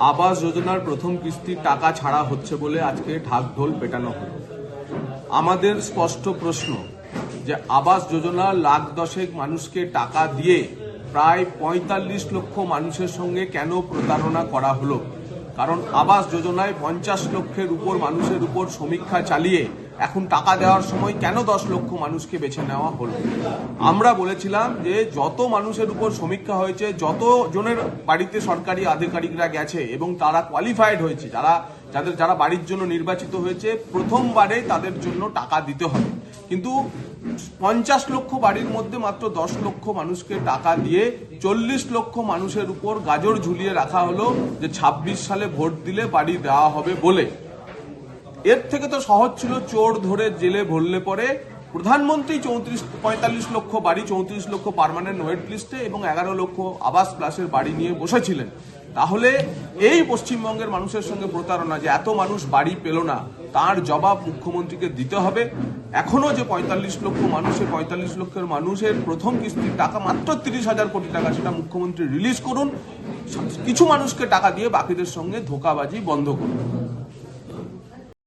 আবাস যোজনার প্রথম কিস্তির টাকা ছাড়া হচ্ছে বলে আজকে ঢাকঢোল পেটানো হলো। আমাদের স্পষ্ট প্রশ্ন যে আবাস যোজনা লাখ দশেক মানুষকে টাকা দিয়ে প্রায় পঁয়তাল্লিশ লক্ষ মানুষের সঙ্গে কেন প্রতারণা করা হলো? কারণ আবাস যোজনায় পঞ্চাশ লক্ষের উপর মানুষের উপর সমীক্ষা চালিয়ে এখন টাকা দেওয়ার সময় কেন দশ লক্ষ মানুষকে বেছে নেওয়া হলো? আমরা বলেছিলাম যে যত মানুষের উপর সমীক্ষা হয়েছে, যত জনের বাড়িতে সরকারি আধিকারিকরা গেছে এবং তারা কোয়ালিফাইড হয়েছে, যারা, যাদের, যারা বাড়ির জন্য নির্বাচিত হয়েছে প্রথমবারে তাদের জন্য টাকা দিতে হবে। কিন্তু পঞ্চাশ লক্ষ বাড়ির মধ্যে মাত্র দশ লক্ষ মানুষকে টাকা দিয়ে চল্লিশ লক্ষ মানুষের উপর গাজর ঝুলিয়ে রাখা হলো যে ছাব্বিশ সালে ভোট দিলে বাড়ি দেওয়া হবে বলে। এর থেকে তো সহজ ছিল চোর ধরে জেলে ভরলে পরে। প্রধানমন্ত্রী চৌত্রিশ, পঁয়তাল্লিশ লক্ষ বাড়ি, চৌত্রিশ লক্ষ পার্মানেন্ট ওয়েট লিস্টে এবং এগারো লক্ষ আবাস প্লাসের বাড়ি নিয়ে বসেছিলেন। তাহলে এই পশ্চিমবঙ্গের মানুষের সঙ্গে প্রতারণা যে এত মানুষ বাড়ি পেল না, তার জবাব মুখ্যমন্ত্রীকে দিতে হবে। এখনও যে পঁয়তাল্লিশ লক্ষ মানুষের পঁয়তাল্লিশ লক্ষের মানুষের প্রথম কিস্তির টাকা মাত্র তিরিশ হাজার কোটি টাকা, সেটা মুখ্যমন্ত্রী রিলিজ করুন। কিছু মানুষকে টাকা দিয়ে বাকিদের সঙ্গে ধোকাবাজি বন্ধ করুন।